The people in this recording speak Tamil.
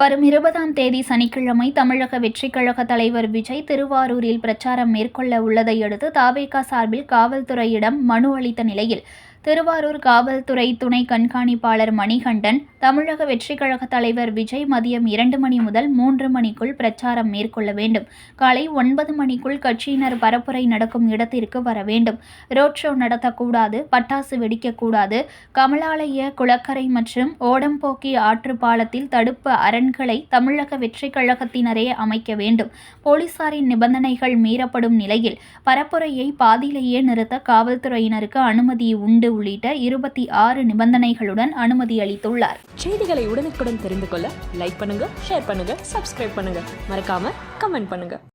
வரும் இருபதாம் தேதி சனிக்கிழமை தமிழக வெற்றிக் கழக தலைவர் விஜய் திருவாரூரில் பிரச்சாரம் மேற்கொள்ள உள்ளதை அடுத்து தாவேகா சார்பில் காவல்துறையிடம் மனு அளித்த நிலையில் திருவாரூர் காவல்துறை துணை கண்காணிப்பாளர் மணிகண்டன் தமிழக வெற்றிக் கழக தலைவர் விஜய் மதியம் இரண்டு மணி முதல் மூன்று மணிக்குள் பிரச்சாரம் மேற்கொள்ள வேண்டும். காலை ஒன்பது மணிக்குள் கட்சியினர் பரப்புரை நடக்கும் இடத்திற்கு வர வேண்டும். ரோட் ஷோ நடத்தக்கூடாது பட்டாசு வெடிக்கக்கூடாது. கமலாலய குளக்கரை மற்றும் ஓடம்போக்கி ஆற்று பாலத்தில் தடுப்பு அரண்களை தமிழக வெற்றிக் கழகத்தினரே அமைக்க வேண்டும். போலீசாரின் நிபந்தனைகள் மீறப்படும் நிலையில் பரப்புரையை பாதியிலேயே நிறுத்த காவல்துறையினருக்கு அனுமதி உண்டு உள்ளிட்ட இருபத்தி ஆறு நிபந்தனைகளுடன் அனுமதி அளித்துள்ளார். செய்திகளை உடனுக்குடன் தெரிந்து கொள்ள லைக் பண்ணுங்க ஷேர் பண்ணுங்க சப்ஸ்கிரைப் பண்ணுங்க. மறக்காம கமெண்ட் பண்ணுங்க.